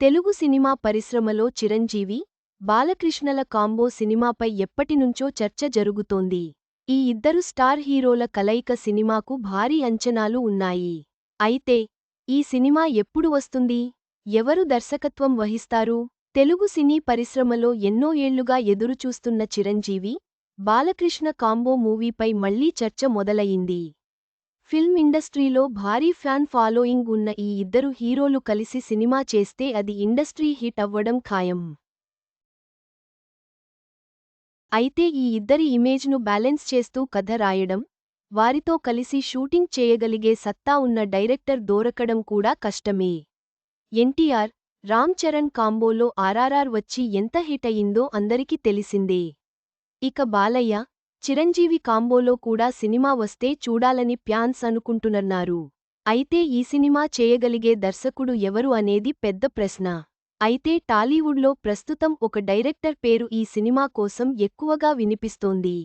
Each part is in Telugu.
తెలుగు సినిమా పరిశ్రమలో చిరంజీవి బాలకృష్ణల కాంబో సినిమాపై ఎప్పటినుంచో చర్చ జరుగుతోంది. ఈ ఇద్దరు స్టార్ హీరోల కలయిక సినిమాకు భారీ అంచనాలు ఉన్నాయి. అయితే ఈ సినిమా ఎప్పుడు వస్తుంది? ఎవరు దర్శకత్వం వహిస్తారు? తెలుగు సినీ పరిశ్రమలో ఎన్నో ఏళ్ళుగా ఎదురుచూస్తున్న చిరంజీవి బాలకృష్ణ కాంబో మూవీపై మళ్ళీ చర్చ మొదలయింది ఫిల్మ్ ఇండస్ట్రీలో భారీ ఫ్యాన్ ఫాలోయింగ్ ఉన్న ఈ ఇద్దరు హీరోలు కలిసి సినిమా చేస్తే అది ఇండస్ట్రీ హిట్ అవ్వడం ఖాయం. అయితే ఈ ఇద్దరి ఇమేజ్ను బ్యాలెన్స్ చేస్తూ కథ రాయడం వారితో కలిసి షూటింగ్ చేయగలిగే సత్తా ఉన్న డైరెక్టర్ దొరకడం కూడా కష్టమే. ఎన్టీఆర్ రామ్ చరణ్ కాంబోలో ఆర్ఆర్ఆర్ వచ్చి ఎంత హిట్ అయిందో అందరికీ తెలిసిందే. ఇక బాలయ్య చిరంజీవి కాంబోలో కూడా సినిమా వస్తే చూడాలని ప్యాన్స్ అనుకుంటున్నారు అయితే ఈ సినిమా చేయగలిగే దర్శకుడు ఎవరు అనేది పెద్ద ప్రశ్న. అయితే టాలీవుడ్లో ప్రస్తుతం ఒక డైరెక్టర్ పేరు ఈ సినిమా కోసం ఎక్కువగా వినిపిస్తోంది.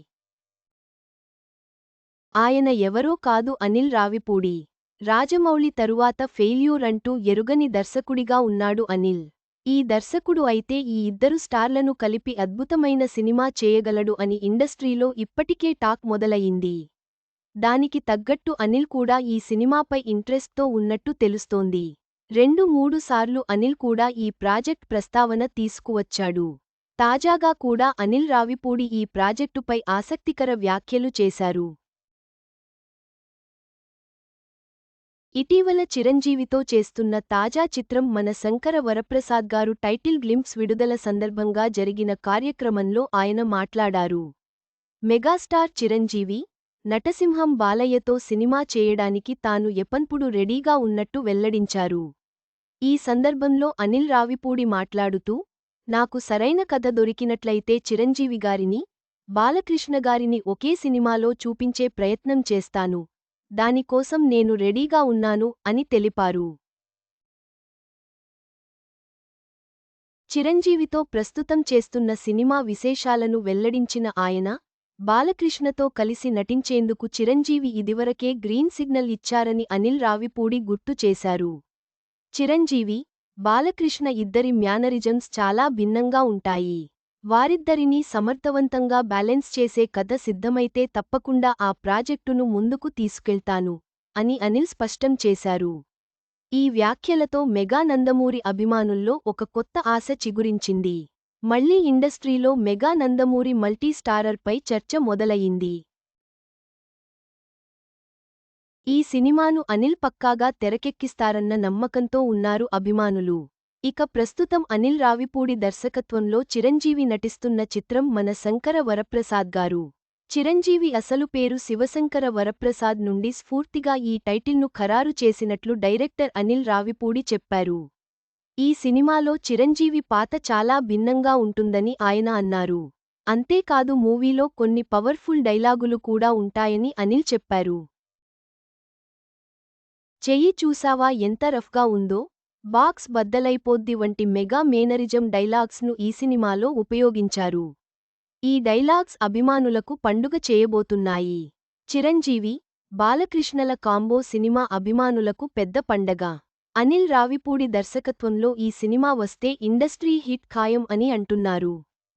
ఆయన ఎవరో కాదు అనిల్ రావిపూడి. రాజమౌళి తరువాత ఫెయిల్యూర్ అంటూ ఎరుగని దర్శకుడిగా ఉన్నాడు అనిల్. ఈ దర్శకుడు అయితే ఈ ఇద్దరు స్టార్లను కలిపి అద్భుతమైన సినిమా చేయగలడు అని ఇండస్ట్రీలో ఇప్పటికే టాక్ మొదలయింది దానికి తగ్గట్టు అనిల్ కూడా ఈ సినిమాపై ఇంట్రెస్ట్తో ఉన్నట్టు తెలుస్తోంది. రెండు మూడు సార్లు అనిల్ కూడా ఈ ప్రాజెక్ట్ ప్రస్తావన తీసుకువచ్చాడు. తాజాగా కూడా అనిల్ రావిపూడి ఈ ప్రాజెక్టుపై ఆసక్తికర వ్యాఖ్యలు చేశారు. ఇటీవల చిరంజీవితో చేస్తున్న తాజా చిత్రం మన శంకర వరప్రసాద్ గారు టైటిల్ గ్లింప్స్ విడుదల సందర్భంగా జరిగిన కార్యక్రమంలో ఆయన మాట్లాడారు. మెగాస్టార్ చిరంజీవి నటసింహం బాలయ్యతో సినిమా చేయడానికి తాను ఎపన్పుడు రెడీగా ఉన్నట్టు వెల్లడించారు. ఈ సందర్భంలో అనిల్ రావిపూడి మాట్లాడుతూ నాకు సరైన కథ దొరికినట్లయితే చిరంజీవిగారిని బాలకృష్ణగారిని ఒకే సినిమాలో చూపించే ప్రయత్నం చేస్తాను. దానికోసం నేను రెడీగా ఉన్నాను అని తెలిపారు. చిరంజీవితో ప్రస్తుతం చేస్తున్న సినిమా విశేషాలను వెల్లడించిన ఆయన బాలకృష్ణతో కలిసి నటించేందుకు చిరంజీవి ఇదివరకే గ్రీన్ సిగ్నల్ ఇచ్చారని అనిల్ రావిపూడి గుర్తు చేశారు. చిరంజీవి బాలకృష్ణ ఇద్దరి మ్యానరిజమ్స్ చాలా భిన్నంగా ఉంటాయి. వారిద్దరినీ సమర్థవంతంగా బ్యాలెన్స్ చేసే కథ సిద్ధమైతే తప్పకుండా ఆ ప్రాజెక్టును ముందుకు తీసుకెళ్తాను అని అనిల్ స్పష్టం చేశారు. ఈ వ్యాఖ్యలతో మెగా నందమూరి అభిమానుల్లో ఒక కొత్త ఆశ చిగురించింది. మళ్ళీ ఇండస్ట్రీలో మెగా నందమూరి మల్టీస్టారర్పై చర్చ మొదలయింది ఈ సినిమాను అనిల్ పక్కాగా తెరకెక్కిస్తారన్న నమ్మకంతో ఉన్నారు అభిమానులు. ఇక ప్రస్తుతం అనిల్ రావిపూడి దర్శకత్వంలో చిరంజీవి నటిస్తున్న చిత్రం మన శంకర వరప్రసాద్ గారు. చిరంజీవి అసలు పేరు శివశంకర వరప్రసాద్ నుండి స్ఫూర్తిగా ఈ టైటిల్ను ఖరారు చేసినట్లు డైరెక్టర్ అనిల్ రావిపూడి చెప్పారు. ఈ సినిమాలో చిరంజీవి పాత చాలా భిన్నంగా ఉంటుందని ఆయన అన్నారు. అంతేకాదు మూవీలో కొన్ని పవర్ఫుల్ డైలాగులు కూడా ఉంటాయని అనిల్ చెప్పారు. చెయ్యి చూసావా ఎంత రఫ్గా ఉందో? బాక్స్ బద్దలైపోద్ది వంటి మెగా మేనరిజం డైలాగ్స్ను ఈ సినిమాలో ఉపయోగించారు. ఈ డైలాగ్స్ అభిమానులకు పండుగ చేయబోతున్నాయి. చిరంజీవి బాలకృష్ణల కాంబో సినిమా అభిమానులకు పెద్ద పండగ. అనిల్ రావిపూడి దర్శకత్వంలో ఈ సినిమా వస్తే ఇండస్ట్రీ హిట్ ఖాయం అని అంటున్నారు.